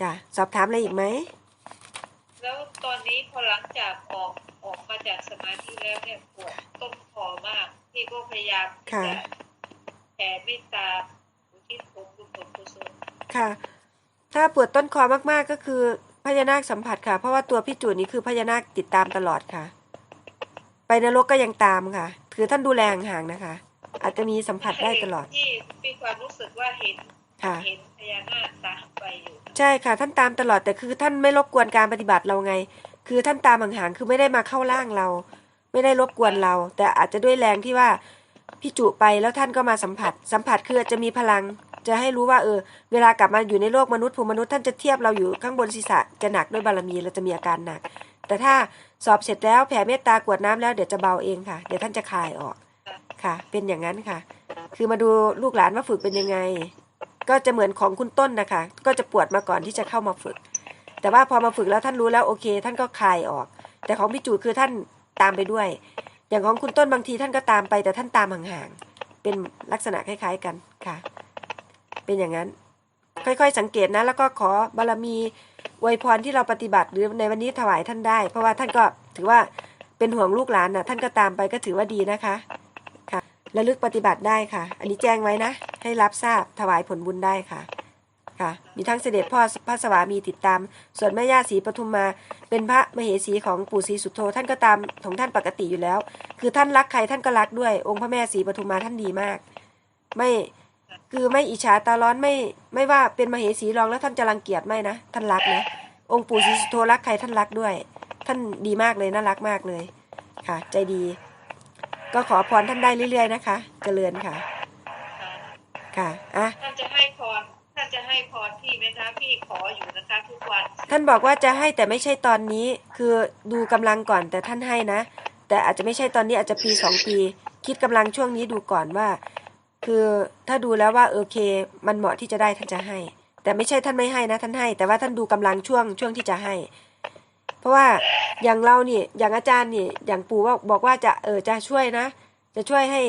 จ้ะสอบถามอะไรอีกไหม แล้วตอนนี้พอหลังจากออกออกมาจากสมาธิแล้วเนี่ยปวดต้นคอมาก พี่ก็พยายามที่ค่ะ จะแผ่เมตตาอุทิศผลบุญผลกุศลค่ะ ถ้าปวดต้นคอมากๆก็คือพญานาคสัมผัสค่ะ เพราะว่าตัวพี่จูนี่คือพญานาคติดตามตลอดค่ะ ไปนรกก็ยังตามค่ะคือท่านดูแลห่างๆนะคะ อาจจะมีสัมผัสได้ตลอด ที่มีความรู้สึกว่าเห็น ค่ะเห็นพญานาคตามไปอยู่ใช่ค่ะ ท่านตามตลอดแต่คือท่านไม่รบกวนการปฏิบัติเราไง คือท่านตามห่างๆคือไม่ได้มาเข้าร่างเรา ไม่ได้รบกวนเรา แต่อาจจะด้วยแรงที่ว่าพี่จุไปแล้วท่านก็มาสัมผัส สัมผัสคือจะมีพลัง จะให้รู้ว่าเออ เวลากลับมาอยู่ในโลกมนุษย์ภูมิมนุษย์ท่านจะเทียบเราอยู่ข้างบนศีรษะจะหนักด้วยบารมีเราจะมีอาการหนัก แต่ถ้าสอบเสร็จแล้วแผ่เมตตากรวดน้ำแล้วเดี๋ยวจะเบาเองค่ะ เดี๋ยวท่านจะคลายออกค่ะ เป็นอย่างนั้นค่ะ คือมาดูลูกหลานว่าฝึกเป็นยังไง ก็จะเหมือนของคุณต้นนะคะ ก็จะปวดมาก่อนที่จะเข้ามาฝึก แต่ว่าพอมาฝึกแล้วท่านรู้แล้วโอเค ท่านก็คลายออก แต่ของพี่จูคือท่านตามไปด้วย อย่างของคุณต้นบางทีท่านก็ตามไป แต่ท่านตามห่างๆเป็นลักษณะคล้าย ๆกันค่ะ เป็นอย่างนั้น ค่อยๆสังเกตนะ แล้วก็ขอบารมีอวยพรที่เราปฏิบัติหรือในวันนี้ถวายท่านได้ เพราะว่าท่านก็ถือว่าเป็นห่วงลูกหลานนะท่านก็ตามไปก็ถือว่าดีนะคะค่ะ ระลึกปฏิบัติได้ค่ะ อันนี้แจ้งไว้นะ ให้รับทราบถวายผลบุญได้ค่ะ ค่ะ มีทั้งเสด็จพ่อพระสวามีติดตาม ส่วนแม่ย่าศรีปทุมมา เป็นพระมเหสีของปู่ศรีสุโธท่านก็ตามของท่านปกติอยู่แล้ว คือท่านรักใครท่านก็รักด้วย องค์พระแม่ศรีปทุมมาท่านดีมาก ไม่คือไม่อิจฉาตาร้อนไม่ไม่ว่าเป็นมเหสีรองแล้วท่านจะรังเกียจไม่นะ ท่านรักนะ องค์ปู่ศรีสุโธรักใครท่านรักด้วย ท่านดีมากเลยน่ารักมากเลย ค่ะ ใจดี ก็ขอพรท่านได้เรื่อยๆนะคะ เจริญค่ะ ค่ะอะท่านจะให้พรท่านจะให้พรพี่ไหมคะพี่ขออยู่นะคะทุกวัน ท่านบอกว่าจะให้แต่ไม่ใช่ตอนนี้ คือดูกำลังก่อนแต่ท่านให้นะ แต่อาจจะไม่ใช่ตอนนี้อาจจะปีสองปี คิดกำลังช่วงนี้ดูก่อนว่า คือถ้าดูแล้วว่าโอเค มันเหมาะที่จะได้ท่านจะให้ แต่ไม่ใช่ท่านไม่ให้นะ ท่านให้ แต่ว่าท่านดูกำลังช่วงช่วงที่จะให้เพ ราะว่าอย่างเราเนี่ยอย่างอาจารย์เนี่ยอย่างปู่ว่าบอกว่าจะเออจะช่วยนะ จะช่วยให้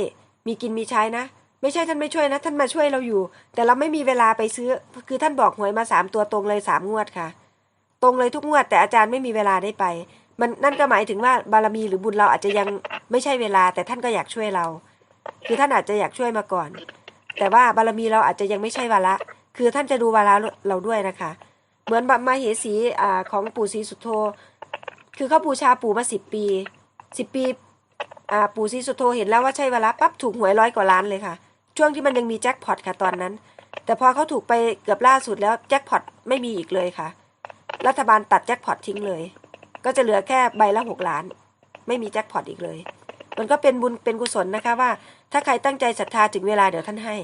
มีกินมีใช้นะ ไม่ใช่ท่านไม่ช่วยนะ ท่านมาช่วยเราอยู่ แต่เราไม่มีเวลาไปซื้อ คือท่านบอกหวยมาสามตัวตรงเลยสามงวดค่ะ ตรงเลยทุกงวด แต่อาจารย์ไม่มีเวลาได้ไป มันนั่นก็หมายถึงว่าบารมีหรือบุญเราอาจจะยังไม่ใช่เวลา แต่ท่านก็อยากช่วยเรา คือท่านอาจจะอยากช่วยมาก่อน แต่ว่าบารมีเราอาจจะยังไม่ใช่วาระคือท่านจะดูวาระเราด้วยนะคะ เหมือนมาเหสีอ่าของปู่ศรีสุโธ คือเขาบูชาปู่มาสิบปีสิบปีอ่าปู่ศรีสุโธเห็นแล้วว่าใช่เวลาปั๊บถูกหวยร้อยกว่าล้านเลยค่ะ ช่วงที่มันยังมีแจ็คพอตค่ะตอนนั้น แต่พอเขาถูกไปเกือบล่าสุดแล้วแจ็คพอตไม่มีอีกเลยค่ะ รัฐบาลตัดแจ็คพอตทิ้งเลย ก็จะเหลือแค่ใบละหกล้าน ไม่มีแจ็คพอตอีกเลย มันก็เป็นบุญเป็นกุศลนะคะว่า ถ้าใครตั้งใจศรัทธาถึงเวลาเดี๋ยวท่านให้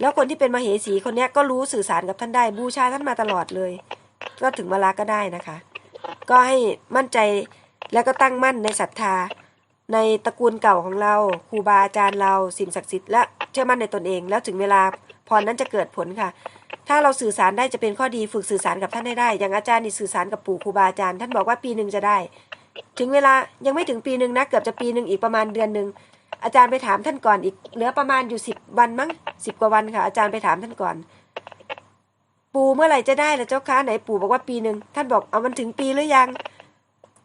แล้วคนที่เป็นมเหสีคนนี้ก็รู้สื่อสารกับท่านได้บูชาท่านมาตลอดเลย ก็ถึงเวลาก็ได้นะคะ ก็ให้มั่นใจแล้วก็ตั้งมั่นในศรัทธา ในตระกูลเก่าของเราครูบาอาจารย์เราสิ่งศักดิ์สิทธิ์และเชื่อมั่นในตนเอง แล้วถึงเวลาพรนั้นจะเกิดผลค่ะ ถ้าเราสื่อสารได้จะเป็นข้อดีฝึกสื่อสารกับท่านให้ได้ อย่างอาจารย์นี่สื่อสารกับปู่ครูบาอาจารย์ท่านบอกว่าปีหนึ่งจะได้ ถึงเวลายังไม่ถึงปีหนึ่งนะเกือบจะปีหนึ่งอีกประมาณเดือนหนึ่งอาจารย์ไปถามท่านก่อนอีกเหลือประมาณอยู่สิบวันมั้งสิบกว่าวันค่ะ อาจารย์ไปถามท่านก่อน ปู่เมื่อไหร่จะได้ล่ะเจ้าคะไหนปู่บอกว่าปีหนึ่งท่านบอกเอามันถึงปีหรือยัง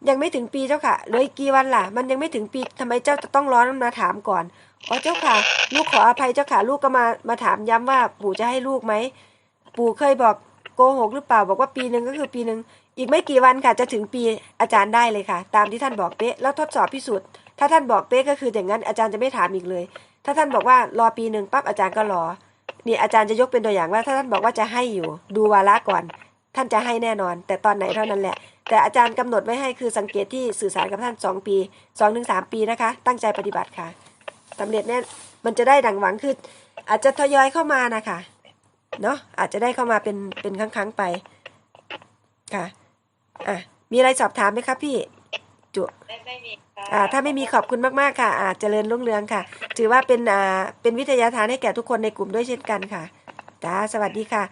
ยังไม่ถึงปีเจ้าค่ะเหลืออีกกี่วันล่ะ มันยังไม่ถึงปีทำไมเจ้าจะต้องร้อนมาถามก่อนอ๋อเจ้าค่ะ ลูกขออภัยเจ้าค่ะ ลูกก็มามาถามย้ำว่าปู่จะให้ลูกไหมปู่เคยบอกโกหกหรือเปล่าบอกว่าปีหนึ่งก็คือปีหนึ่งอีกไม่กี่วันค่ะจะถึงปีอาจารย์ได้เลยค่ะ ตามที่ท่านบอกเป๊ะแล้วทดสอบพิสูจน์ถ้าท่านบอกเป๊ะก็คืออย่างนั้นอาจารย์จะไม่ถามอีกเลย ถ้าท่านบอกว่ารอปีหนึ่งปั๊บอาจารย์ก็รอ นี่อาจารย์จะยกเป็นตัวอย่างว่าถ้าท่านบอกว่าจะให้อยู่ ดูวาระก่อน ท่านจะให้แน่นอน แต่ตอนไหนเท่านั้นแหละ แต่อาจารย์กำหนดไว้ให้คือสังเกตที่สื่อสารกับท่านสองปีสองถึงสามปีนะคะ ตั้งใจปฏิบัติค่ะสำเร็จแน่มันจะได้ดังหวังคืออาจจะทยอยเข้ามานะคะเนาะอาจจะได้เข้ามาเป็นเป็นครั้งๆไปค่ะอะมีอะไรสอบถามไหมคะพี่ จุไม่ไม่มีค่ะอ่าถ้าไม่มีขอบคุณมากๆค่ะอ่าเจริญรุ่งเรืองค่ะ ถือว่าเป็นอ่าเป็นวิทยาทานให้แก่ทุกคนในกลุ่มด้วยเช่นกันค่ะจ้าสวัสดีค่ะ